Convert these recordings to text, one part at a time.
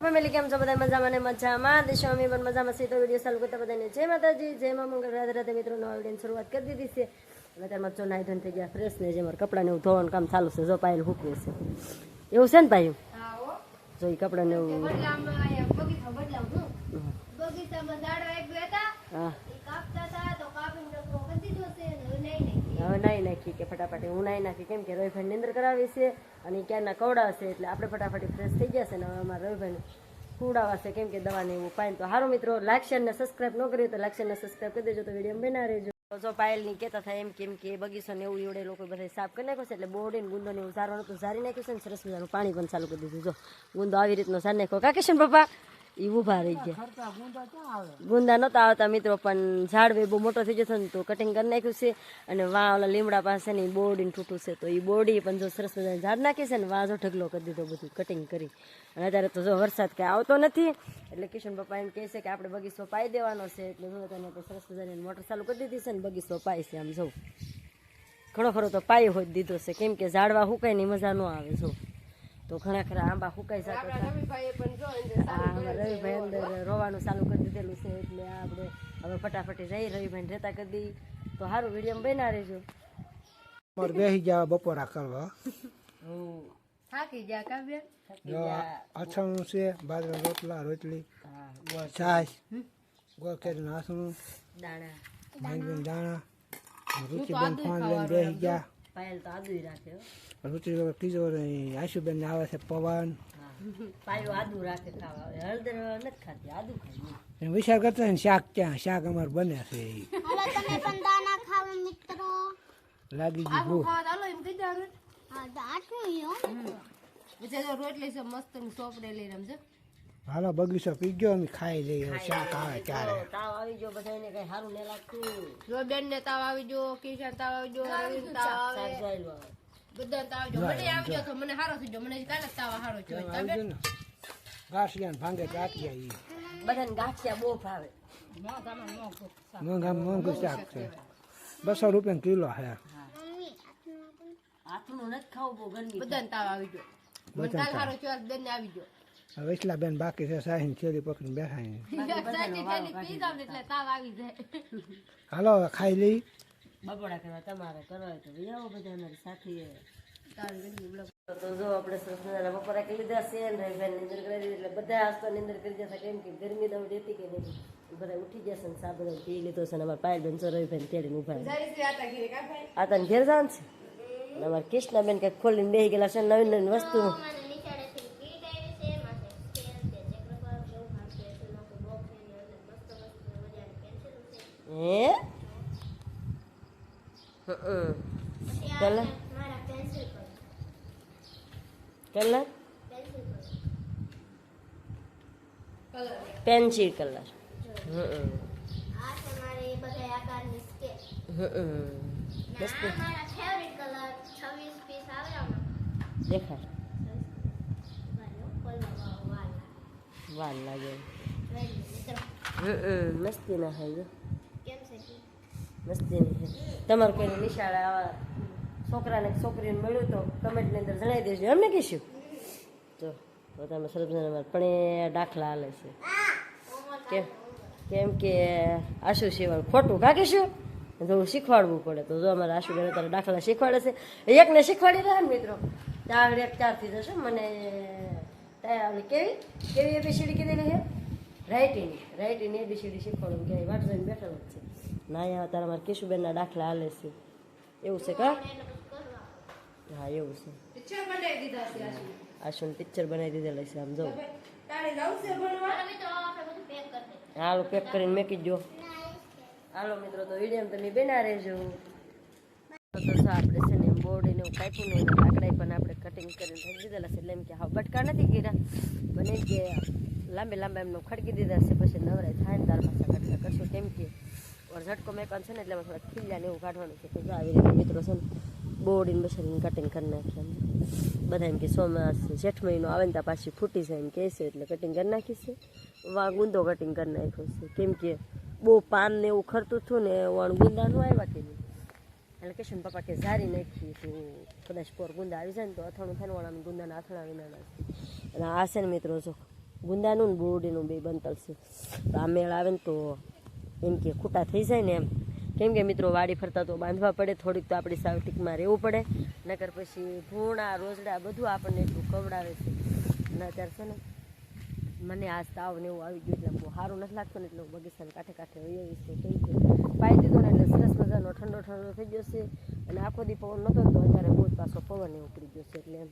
Family કેમ છો બધા મજામાં ને મજામાં. દેશો અમે પણ મજામાં છીએ તો વીડિયો ચાલુ કરતા બધાને જય માતાજી જય મા મંગળ. રાધે રાધે મિત્રો નવા વિડીયોની શરૂઆત કરી દીધી છે. અને અત્યારમાં જો નાઈ ધન થઈ ગયા ફ્રેશ ને જે મારા કપડાને એવું ધોવાનું કામ ચાલુ છે. જો પાયલ હૂકવે છે. એવું છે ને ભાઈ જો એ કપડાને એવું. બગીચામાં ઝાડવા એક હતા. હા એ કાપતા હતા તો કાપીને ડગરો કરી દીધો છે અને હવે નહીં નહીં હવે નાહી નાખી કે ફટાફટ. હું નાઈ નાખી કેમ કે રવિભાઈ નિંદર કરાવી છે અને ઈ કવડા હશે એટલે આપણે ફટાફટ ફ્રેશ થઈ છે ને હવે અમારા રવિભાઈને ખવડાવશે કેમ કે દવાને એવું પાઈને તો સારું મિત્રો લાઈક શેર ને સબસ્ક્રાઈબ ન કર્યું તો લાઈક શેર ને સબસ્ક્રાઈબ કરી દેજો. તો વીડિયો બના રહેજો. જો પાયલની કહેતા થાય એમ કેમ કે બગીચો ને એવું એવડે લોકો બધા સાફ કરી નાખ્યો છે એટલે બોર્ડી ને ગુંદો ને એવું સારવાનું તો સારી નાખ્યું છે ને સરસ મજાનું પાણી પણ ચાલુ કરી દીધું. જો ગુંદો આવી રીતનો સારી નાખ્યો. કાકેશન પપ્પા એ ઊભા રહી ગયા. ગુંદા નતા આવતા મિત્રો પણ ઝાડ બહુ મોટો થઈ જતો ને તો કટિંગ કરી નાખ્યું છે અને વા ઓલા લીમડા પાસે ની બોરડી ઠૂઠું છે. તો એ બોરડી પણ જો સરસ મજાનું ઝાડ નાખી છે ને વા જો ઢગલો કરી દીધો બધું કટિંગ કરી. અને અત્યારે તો જો વરસાદ કાંઈ આવતો નથી એટલે કિશન પપ્પા એમ કહે છે કે આપણે બગીચો પાઈ દેવાનો છે એટલે જો તને સરસ મજાની મોટર ચાલુ કરી દીધી છે ને બગીચો પાય છે આમ જવું ઘણો ખરો તો પાયો હોય દીધો છે કેમ કે ઝાડવા હુકાયની મજા ન આવે જો. તો ઘણા ખરા આંબા હુકાઈ જતા રવિભાઈ અંદર રોવાનું ચાલુ કરી દીધેલું છે એટલે આપણે હવે ફટાફટી જઈ રવિભાઈ રહેતા કરી દઈ તો સારું વીડિયો બના રહેજો. મારે બેસી ગયા બપોરા કરવા. થાકી કાવ્ય અથાણું છે બાજરા રોટલા રોટલી છાશ ગોળ કેરીનું દાણા. માંગવીને દાણા રુચિબેન ફોન લઈને બેસી ગયા. પાયલ તો આદુ રાખે હો. રુચિ આશુબેન આવે છે પવન. પાયો આદુ રાખે ખાવા. હળદર નથી ખાતી આદુ ખાય વિચાર કરતા ને શાક ક્યાં? શાક અમારે બને છે હાલો તમે પણ દાના ખાવ મિત્રો. લાગી ગઈ ભૂખ. હાલો એમ કહી દેવાનું હા તો આટલું યો પછી તો રોટલી છે મસ્તની સોપડે લઈને રમજો હાલો બગીચો પી ગયો અમે ખાઈ લઈએ શાક આવે ત્યારે. તાવ આવી ગયો બધાને કઈ સારું ન લાગતું. રોબેન ને તાવ આવી ગયો કિશન તાવ આવી ગયો તાવ આવે બધા તાવ મને આવી તો મને સારો થઈ મને કાલે જ સારો થયો. આવી ગયો ને. ઘાસિયા ભાંગે કાઢ્યા ઈ. બધાને ગાંઠિયા બહુ ભાવે. મોંઘા મોંઘું શાક છે. બસો રૂપિયા કિલો હે. હાથનું નથી ખાવું બહુ ગરમી બધાને તાવ આવી ગયો. મને કાલ સારો થયો બેન આવી ગયો. વૈસલા બેન બાકી છે સાહીન છેલી પકડીને એટલે જાય. હાલો ખાઈ લઈ. બપોડા કરવા તમારે કરવા હોય તો આવો બધા અમારી સાથે તો જો આપણે સરસ મજાના બપોરા કરી લીધા છે ને રવિભાઈ નિંદર કરી દીધી એટલે બધા આસ્તો નિંદર કરી જશે કેમ કે ગરમી તો રહેતી કે નહીં. બધા ઉઠી જશે ને સા પી લીધો છે ને અમારા પાયલ બેન છો ભાઈ તેડીને ઊભા રહે. આ તને ઘેર જવાનું છે? અને અમારા કૃષ્ણાબેન કંઈક ખોલીને બેસી ગયેલા છે નવી નવી વસ્તુ હે હમ. કલર કલર પેન્સિલ કલર દેખાય. વાર લાગે. મસ્તી ના થાય જો મસ્તી નહીં તમારે કોઈ નિશાળે આવા છોકરાને છોકરીને મળ્યું તો કમેન્ટની અંદર જણાવી દેજો. એમને કહીશું તો તો તમે સરસ પણ એ દાખલા હાલે છે. કેમ? કેમ કે આશુ સિવાય ખોટું કાકીશું? થોડું શીખવાડવું પડે. તો જો અમારે આશુ બેન અત્યારે દાખલા શીખવાડે છે. એકને શીખવાડી રહ્યા ને મિત્રો? આગળ એક ચારથી જશો. મને ત્યાં કેવી? કેવી એબીસીડી કીધેલી છે? રાઇટિંગ રાઇટિંગ એબીસીડી શીખવાડું કે વાટ જોઈને બેઠેલો જ છે. ના અહીંયા તારા મારે કેશુબેનના દાખલા હાલે છે એવું છે કા હા એવું છે આશુને પિક્ચર બનાવી દીધેલા છે આમ જવું હાલો પેક કરીને મેકી દો હાલો મિત્રો તો વીડિયો તમે બેના રહેજો. તો તો આપણે છે ને બોર્ડ એને એવું કાપ્યું નહીં લાકડા પણ આપણે કટિંગ કરીને થઈ દીધેલા છે. એટલે એમ કે હા બટકા નથી કર્યા. બને કે લાંબે લાંબા એમનો ખડકી દીધા છે. પછી નવરાય થાય ને તાર પાછા કટકા કરશું. કેમ કે ઓર ઝટકો મેકવાનું છે ને એટલે થોડા ખીલ્યા ને એવું કાઢવાનું છે. તો જો આવી રીતે મિત્રો છે ને બોર્ડીને બસાડીને કટિંગ કરી નાખ્યા બધા એમ કે સોમવાર જેઠ મહિનો આવે ને ત્યાં પાછી ફૂટી જાય એમ કહે છે, એટલે કટિંગ કરી નાખી છે. વા ગુંદો કટિંગ કરી નાખ્યો છે. કેમ કે બહુ પાન ને એવું ખરતું હતું ને વણ ગુંદાનું આવ્યા કે નહીં. એટલે કિશન પપ્પા કે ઝારી નાખી તો કદાચ પોર ગુંદા આવી જાય ને તો અથાણું થાય વણાનું ગુંદાના અથાણા વિના અને આ છે ને મિત્રો જો, ગુંદાનું ને બોરડીનું બે બનતલ છે. તો આ મેળ આવે ને તો એમ કે ખૂટા થઈ જાય ને એમ. કેમ કે મિત્રો વાડી ફરતા તો બાંધવા પડે, થોડીક તો આપણી સાવટીકમાં રહેવું પડે. નકર પછી ભૂણા, રોજડા બધું આપણને એટલું કવડાવે છે. અને અત્યારે છે ને, મને આ તાવ ને એવું આવી ગયું એટલે બહુ સારું નથી લાગતું ને, એટલે હું બગીચાને કાંઠે કાંઠે વહી આવી છું કેમ કે પાઈ દીધો ને એટલે સરસ મજાનો ઠંડો ઠંડો થઈ ગયો છે. અને આખો દી પવન નહોતો ને તો અત્યારે બહુ જ પાછો પવન એ ઉપડી ગયો છે એટલે એમ.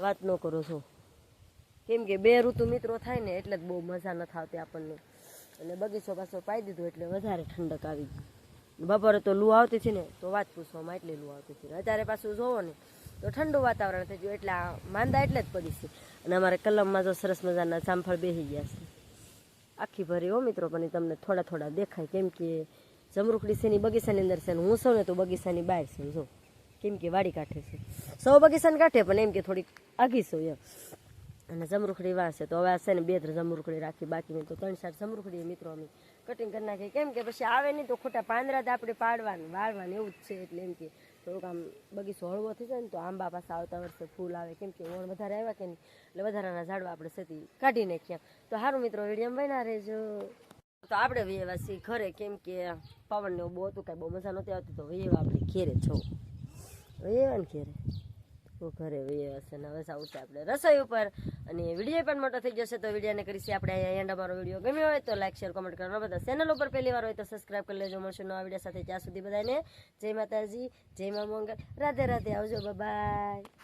વાત ન કરો છો. કેમ કે બે ઋતુ મિત્રો થાય ને, એટલે જ બહુ મજા નથી આવતી આપણને. અને બગીચો પાછો પાઈ દીધો એટલે વધારે ઠંડક આવી ગઈ. બપોરે તો લૂ આવતી હતી ને, તો વાત પૂછવામાં એટલી લૂ આવતી હતી. અત્યારે પાછું જોવો ને, તો ઠંડુ વાતાવરણ થઈ ગયું, એટલે આ માંદા એટલે જ પડી છે. અને અમારે કલમમાં તો સરસ મજાના જામફળ બેસી ગયા છે. આખી ભરી હો મિત્રો, પણ તમને થોડા થોડા દેખાય. કેમ કે જમરૂખડી છે બગીચાની અંદર છે હું સૌને તો બગીચાની બહાર છું, જો. કેમ કે વાડી કાંઠે છે. સૌ બગીચાને કાંઠે, પણ એમ કે થોડીક આઘી છું, એમ. અને જમરૂખડી વાંચે તો હવે છે ને બે ત્રણ જમરૂખડી રાખી બાકી તો ત્રણ ચાર જમરૂખડી મિત્રો અમે કટિંગ કરી નાખી કેમ કે પછી આવે નહીં તો ખોટા પાંદરા જ આપણે પાડવાનું, વાળવાનું એવું જ છે એટલે એમ કે થોડુંક આમ બગીચો હળવો થઈ જાય ને તો આંબા પાસે આવતા વર્ષે ફૂલ આવે. કેમ કે વણ વધારે આવ્યા કે નહીં? એટલે વધારાના ઝાડવા આપણે સેતી કાઢી નાખ્યા. તો સારું મિત્રો વીડિયો બના રહેજો. તો આપણે વેવાસી ઘરે. કેમ કે પવન ને બહુ હતું, કાંઈ બહુ મજા નહોતી આવતી. તો વેવા આપણે ઘેરે છો. વેવા ને ઘેરે ઘરે વ્યવા છે ને હવે છે આપણે રસોઈ ઉપર. અને વીડિયો પણ મોટો થઈ જશે તો વિડીયોને કરીશું આપણે અહીંયા એન્ડ અમારો વીડિયો. ગમ્યો હોય તો લાઈક શેર કોમેન્ટ કરવાનો બધા ચેનલ ઉપર પહેલી વાર હોય તો સબસ્ક્રાઈબ કરી લેજો. મળશું નવા વીડિયો સાથે ત્યાં સુધી બધાને. જય માતાજી, જય મા મંગલ. રાધે રાધે, આવજો બાય